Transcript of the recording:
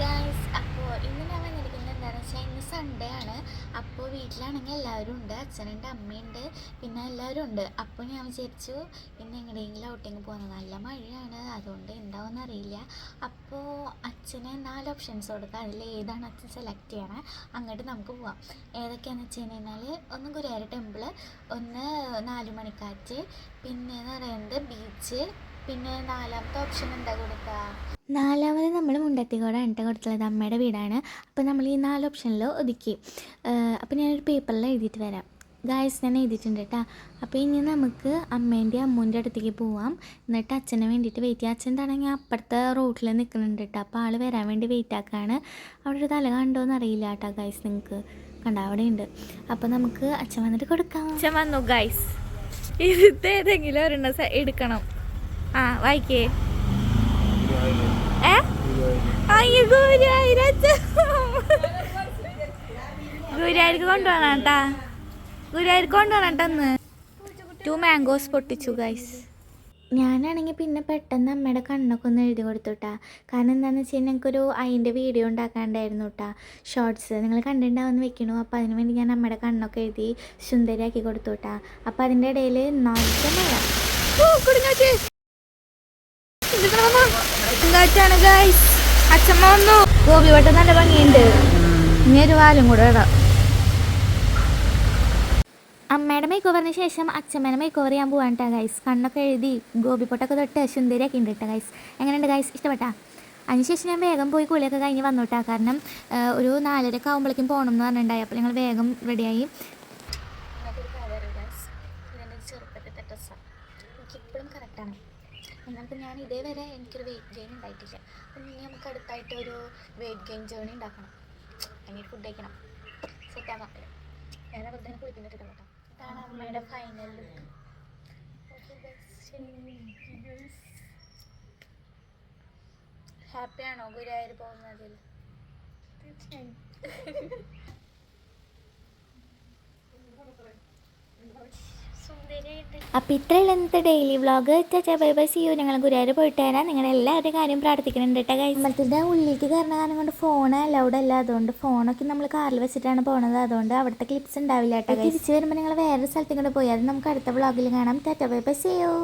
Guys അപ്പോൾ ഇന്ന് ഞാൻ വന്നിരിക്കുന്നത് എന്താണെന്ന് വെച്ചാൽ ഇന്ന് സൺഡേ ആണ്. അപ്പോൾ വീട്ടിലാണെങ്കിൽ എല്ലാവരും ഉണ്ട്. അച്ഛനുണ്ട് അമ്മയുണ്ട് പിന്നെ എല്ലാവരും ഉണ്ട്. അപ്പോൾ ഞാൻ വിചാരിച്ചു ഇന്ന് എങ്ങനെയെങ്കിലും ഔട്ടിങ് പോകുന്നത് നല്ല മഴയാണ്. അതുകൊണ്ട് എന്താവെന്ന് അറിയില്ല. അപ്പോൾ അച്ഛന് നാല് ഓപ്ഷൻസ് കൊടുക്കുക അതിൽ ഏതാണ് അച്ഛൻ സെലക്ട് ചെയ്യണേ അങ്ങോട്ട് നമുക്ക് പോവാം. ഏതൊക്കെയാണെന്ന് വെച്ച് കഴിഞ്ഞാൽ ഒന്ന് ഗുരുവായൂർ ടെമ്പിൾ ഒന്ന് നാലുമണിക്കാറ്റ് പിന്നെ എന്ന് പറയുന്നത് ബീച്ച് പിന്നെ നാലാമത്തെ ഓപ്ഷൻ എന്താ കൊടുക്കുക നാലാമത് നമ്മൾ മുണ്ടത്തിക്കോടാണ് കേട്ടോ കൊടുത്തുള്ളത്. അമ്മയുടെ വീടാണ്. അപ്പോൾ നമ്മൾ ഈ നാല് ഓപ്ഷനിൽ ഒതുക്കി. അപ്പോൾ ഞാനൊരു പേപ്പറിൽ എഴുതിയിട്ട് വരാം. ഗായസ് ഞാൻ എഴുതിയിട്ടുണ്ട് കേട്ടോ അപ്പോൾ ഇനി നമുക്ക് അമ്മേന്റെ അമ്മൂന്റെ അടുത്തേക്ക് പോവാം. എന്നിട്ട് അച്ഛനെ വേണ്ടിയിട്ട് വെയിറ്റ് ചെയ്യാം. അച്ഛൻ ആണെങ്കിൽ അപ്പുറത്തെ റോട്ടിൽ നിൽക്കുന്നുണ്ട് കേട്ടോ അപ്പോൾ ആൾ വരാൻ വേണ്ടി വെയിറ്റ് ആക്കുകയാണ് അവിടെ ഒരു തല കണ്ടോന്ന് അറിയില്ല കേട്ടോ ഗായ്സ് നിങ്ങൾക്ക് കണ്ട? അവിടെ ഉണ്ട്. അപ്പോൾ നമുക്ക് അച്ഛൻ വന്നിട്ട് കൊടുക്കാം. അച്ഛൻ വന്നു ഗായ്സ് ഇത് ഏതെങ്കിലും ഒരെണ്ണം എടുക്കണം. ആ വായിക്കേ. ഏ? അയ്യോ ഗുരുവായൂർ ഗുരുവായൂർക്ക് കൊണ്ടുപോകണം കേട്ടാ ഗുരുവായൂർക്ക് കൊണ്ടുപോകണം കേട്ടന്ന് ടു മാംഗോസ് പൊട്ടിച്ചു ഗൈസ് ഞാനാണെങ്കിൽ പിന്നെ പെട്ടെന്ന് അമ്മയുടെ കണ്ണൊക്കെ ഒന്ന് എഴുതി കൊടുത്തുട്ടാ കാരണം എന്താണെന്ന് വെച്ച് കഴിഞ്ഞാൽ ഞങ്ങൾക്കൊരു അതിന്റെ വീഡിയോ ഉണ്ടാക്കാണ്ടായിരുന്നു കേട്ടാ ഷോർട്സ് നിങ്ങൾ കണ്ടിട്ടുണ്ടാവുമെന്ന് വെക്കണു. അപ്പോൾ അതിന് വേണ്ടി ഞാൻ അമ്മയുടെ കണ്ണൊക്കെ എഴുതി സുന്ദരിയാക്കി കൊടുത്തു കേട്ടാ അപ്പോൾ അതിന്റെ ഇടയിൽ നല്ല മഴ ാണ് ഗൈസ് അച്ഛമ്മ വന്നു. ഗോപി വട്ടം നല്ല ഭംഗിയുണ്ട്. ഇനി ഒരു വാലും കൂടെ ഇടാം. അമ്മയുടെ മേക്ക് ഓവറിന് ശേഷം അച്ഛമ്മേനെ മേക്ക് ഓവർ ചെയ്യാൻ പോവാൻ കേട്ടോ ഗൈസ് കണ്ണൊക്കെ എഴുതി ഗോപി പൊട്ടൊക്കെ തൊട്ട് സുന്ദരിയാക്കി ഉണ്ട് കേട്ടോ ഗൈസ് എങ്ങനെയുണ്ട് ഗൈസ് ഇഷ്ടപ്പെട്ടാ? അതിനുശേഷം ഞാൻ വേഗം പോയി കുളിയൊക്കെ കഴിഞ്ഞ് വന്നോട്ടാ കാരണം ഒരു നാലരക്ക് ആകുമ്പോഴേക്കും പോകണം എന്ന് പറഞ്ഞിട്ടുണ്ടായി. അപ്പോൾ ഞങ്ങൾ വേഗം റെഡിയായി ചെറുപ്പത്തെ ഡ്രസ്സാണ് എനിക്കിപ്പോഴും കറക്റ്റാണ് എന്നാലും ഞാൻ ഇതേവരെ എനിക്കൊരു വെയിറ്റ് ഗെയിൻ ഉണ്ടായിട്ടില്ല. അപ്പം ഇനി നമുക്ക് അടുത്തായിട്ട് ഒരു വെയിറ്റ് ഗെയിൻ ജേണി ഉണ്ടാക്കണം. അങ്ങനെ ഫുഡ് കഴിക്കണം. സെറ്റ് ആക്കാൻ പറ്റും ഞാൻ വെറുതെ കുളിക്കുന്നിട്ട് കേട്ടോ. ഇതാണ് അമ്മയുടെ ഫൈനൽ ലുക്ക് ഹാപ്പിയാണോ ഗുരുവായൂർ പോകുന്നതിൽ? തീർച്ചയായും. അപ്പോൾ ഇത്രയുള്ള ഇന്നത്തെ ഡെയിലി വ്ളോഗ് ചാച്ചാ ബൈ ബൈ സി യു ഞങ്ങൾ ഗുരുവായൂർ പോയിട്ട് വരാം. നിങ്ങളുടെ എല്ലാവരുടെയും കാര്യം പ്രാർത്ഥിക്കുന്നുണ്ട് കേട്ടോ അമ്പലത്തിന്റെ ഉള്ളിലേക്ക് കയറുന്ന കാരണം കൊണ്ട് ഫോൺ അലൗഡ് അല്ല. അതുകൊണ്ട് ഫോണൊക്കെ നമ്മൾ കാറിൽ വെച്ചിട്ടാണ് പോണത്. അതുകൊണ്ട് അവിടുത്തെ ക്ലിപ്സ് ഉണ്ടാവില്ല കേട്ടോ തിരിച്ച് വരുമ്പോൾ നിങ്ങൾ വേറൊരു സ്ഥലത്തും കൂടെ പോയി. അത് നമുക്ക് അടുത്ത വ്ളോഗിൽ കാണാം. Tata. Bye bye see you